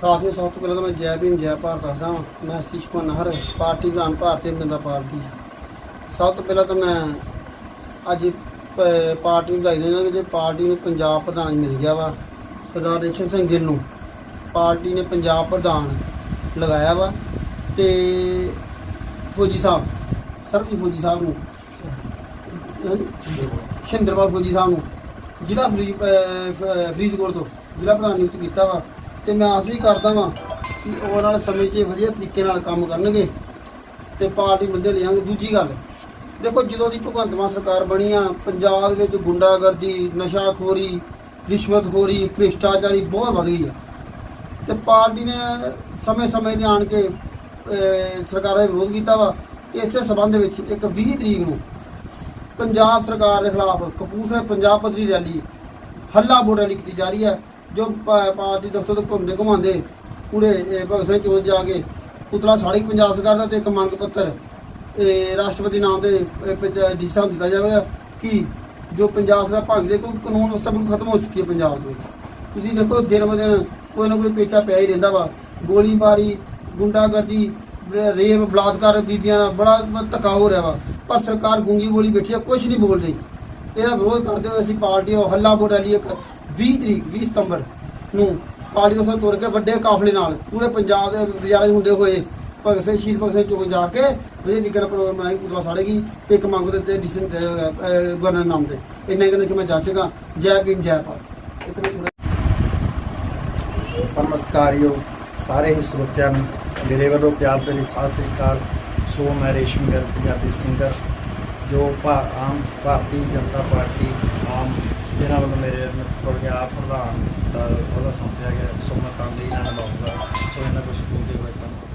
ਸਾਥੀਓ ਸਭ ਤੋਂ ਪਹਿਲਾਂ ਤਾਂ ਮੈਂ ਜੈ ਭੀਮ, ਜੈ ਭਾਰਤ ਦੱਸਦਾ ਹਾਂ ਮੈਂ ਸਤੀਸ਼ ਕੁਮਾਰ ਨਹਰ, ਪਾਰਟੀ ਪ੍ਰਧਾਨ ਭਾਰਤੀ ਜਨਤਾ ਪਾਰਟੀ ਸਭ ਤੋਂ ਪਹਿਲਾਂ ਤਾਂ ਮੈਂ ਅੱਜ ਪ- ਪਾਰਟੀ ਨੂੰ ਵਧਾਈ ਦਿੰਦਾ ਕਿ ਜੇ ਪਾਰਟੀ ਨੂੰ ਪੰਜਾਬ ਪ੍ਰਧਾਨ ਮਿਲ ਗਿਆ ਵਾ, ਸਰਦਾਰ ਰੇਸ਼ਮ ਸਿੰਘ ਗਿੱਲ ਨੂੰ। ਪਾਰਟੀ ਨੇ ਪੰਜਾਬ ਪ੍ਰਧਾਨ ਲਗਾਇਆ ਵਾ ਤੇ ਫੌਜੀ ਸਾਹਿਬ, ਸਰਬਜੀਤ ਫੌਜੀ ਸਾਹਿਬ ਨੂੰ। ਹਾਂਜੀ? ਫੌਜੀ ਸਾਹਿਬ ਨੂੰ। ਜ਼ਿਲ੍ਹਾ ਫਰੀਦ ਫਰੀਦਕੋਟ ਤੋਂ ਜ਼ਿਲ੍ਹਾ ਪ੍ਰਧਾਨ ਨਿਯੁਕਤ ਕੀਤਾ ਵਾ। ਤੇ ਮੈਂ ਆਸ ਵੀ ਕਰਦਾ ਵਾਂ ਕਿ ਉਹ ਨਾਲ ਸਮੇਂ 'ਚ ਵਧੀਆ ਤਰੀਕੇ ਨਾਲ ਕੰਮ ਕਰਨਗੇ ਤੇ ਪਾਰਟੀ ਬੰਦੇ ਲਿਆਂਗੇ ਦੂਜੀ ਗੱਲ ਦੇਖੋ ਜਦੋਂ ਦੀ ਭਗਵੰਤ ਮਾਨ ਸਰਕਾਰ ਬਣੀ ਆ ਪੰਜਾਬ ਵਿੱਚ ਗੁੰਡਾਗਰਦੀ ਨਸ਼ਾਖੋਰੀ ਰਿਸ਼ਵਤਖੋਰੀ ਭ੍ਰਿਸ਼ਟਾਚਾਰੀ ਬਹੁਤ ਵਧ ਗਈ ਆ। ਤੇ ਪਾਰਟੀ ਨੇ ਸਮੇਂ-ਸਮੇਂ ਤੇ ਆਣ ਕੇ ਅਹ, ਸਰਕਾਰਾਂ ਦਾ ਵਿਰੋਧ ਕੀਤਾ ਵਾ ਇਸੇ ਸਬੰਧ ਵਿੱਚ ਇੱਕ 20 ਤਰੀਕ ਨੂੰ ਪੰਜਾਬ ਸਰਕਾਰ ਦੇ ਖਿਲਾਫ ਕਪੂਰਥਲੇ ਪੰਜਾਬ ਪੱਧਰੀ ਰੈਲੀ ਹੱਲਾ ਬੋਲ ਰੈਲੀ ਕੀਤੀ ਜਾ ਰਹੀ ਹੈ ਜੋ ਪਾਰਟੀ ਦਫ਼ਤਰ ਤੋਂ ਘੁੰਮਦੇ ਘੁਮਾਉਂਦੇ ਪੂਰੇ ਭਗਤ ਸਿੰਘ ਚੌਂਕ ਜਾ ਕੇ ਪੁਤਲਾ ਸਾੜੀ ਪੰਜਾਬ ਸਰਕਾਰ ਦਾ ਤੇ ਇੱਕ ਮੰਗ ਪੱਤਰ, ਇਹ, ਰਾਸ਼ਟਰਪਤੀ ਨਾਮ 'ਤੇ ਦਿਸ਼ਾ ਨੂੰ ਦਿੱਤਾ ਜਾਵੇਗਾ ਕਿ ਜੋ ਪੰਜਾਬ ਸਰਕਾਰ ਭੰਗ ਦੇ ਕੋਈ ਕਾਨੂੰਨ ਉਸ ਬਿਲਕੁਲ ਖਤਮ ਹੋ ਚੁੱਕੀ ਹੈ ਪੰਜਾਬ ਦੇ ਵਿੱਚ। ਤੁਸੀਂ ਦੇਖੋ, ਦਿਨ ਬ ਦਿਨ ਕੋਈ ਨਾ ਕੋਈ ਪੇਚਾ ਪਿਆ ਹੀ ਰਹਿੰਦਾ ਵਾ। ਗੋਲੀਬਾਰੀ, ਗੁੰਡਾਗਰਦੀ ਰੇਪ, ਬਲਾਤਕਾਰ ਬੀਬੀਆਂ ਦਾ ਬੜਾ ਧੱਕਾ ਹੋ ਰਿਹਾ ਵਾ। ਪਰ ਸਰਕਾਰ ਗੂੰਗੀ ਬੋਲੀ ਬੈਠੀ ਆ ਕੁਝ ਨਹੀਂ ਬੋਲ ਰਹੀ। ਇਹਦਾ ਵਿਰੋਧ ਕਰਦੇ ਹੋਏ ਅਸੀਂ ਪਾਰਟੀ ਉਹ ਹੱਲਾ ਬੋਲ ਰੈਲੀ ਇੱਕ 20 ਤਰੀਕ 20 ਸਤੰਬਰ ਨੂੰ ਪਾਰਟੀ ਤੋਂ ਤੁਰ ਕੇ ਵੱਡੇ ਕਾਫਲੇ ਨਾਲ ਪੂਰੇ ਪੰਜਾਬ ਦੇ ਬਾਜ਼ਾਰਾਂ 'ਚ ਹੁੰਦੇ ਹੋਏ ਭਗਤ ਸਿੰਘ, ਸ਼ਹੀਦ ਭਗਤ ਸਿੰਘ ਚੌਕ ਜਾ ਕੇ ਵਧੀਆ ਤਰੀਕੇ ਨਾਲ ਪ੍ਰੋਗਰਾਮ ਬਣਾਈ, ਪੁਤਲਾ ਸਾੜੇਗੀ ਤੇ ਇੱਕ ਮੰਗ ਦੇ ਤੇ ਗਵਰਨਰ ਨਾਮ ਦੇ। ਇੰਨੇ ਕਹਿੰਦੇ ਕਿ ਮੈਂ ਜਾਂਚਗਾ। ਜੈ ਭੀਮ, ਜੈ ਭਾਰਤ। ਇੱਕ ਮਿੰਟ ਨਮਸਕਾਰਯੋ ਸਾਰੇ ਹੀ ਸਰੋਤਿਆਂ ਨੂੰ। ਮੇਰੇ ਵੱਲੋਂ ਪਿਆਰ ਭਰੀ ਸਤਿ ਸ੍ਰੀ ਅਕਾਲ। ਸੋ ਮੈਂ ਰੇਸ਼ਮ ਗਿੱਲ ਪੰਜਾਬੀ ਸਿੰਗਰ। ਜੋ ਭਾ ਆਮ ਭਾਰਤੀ ਜਨਤਾ ਪਾਰਟੀ, ਆਮ ਜਿਹਨਾਂ ਵੱਲੋਂ ਮੇਰੇ ਪੰਜਾਬ ਪ੍ਰਧਾਨ ਦਾ ਉਹਦਾ ਸੌਂਪਿਆ ਗਿਆ, ਸੋ ਮੈਂ ਤਨਦੇਹੀ ਨਾਲ ਨਿਭਾਊਂਗਾ ਸੋ ਇਹਨਾਂ ਕੁਝ ਬੋਲਦੇ ਹੋਏ ਤੁਹਾਨੂੰ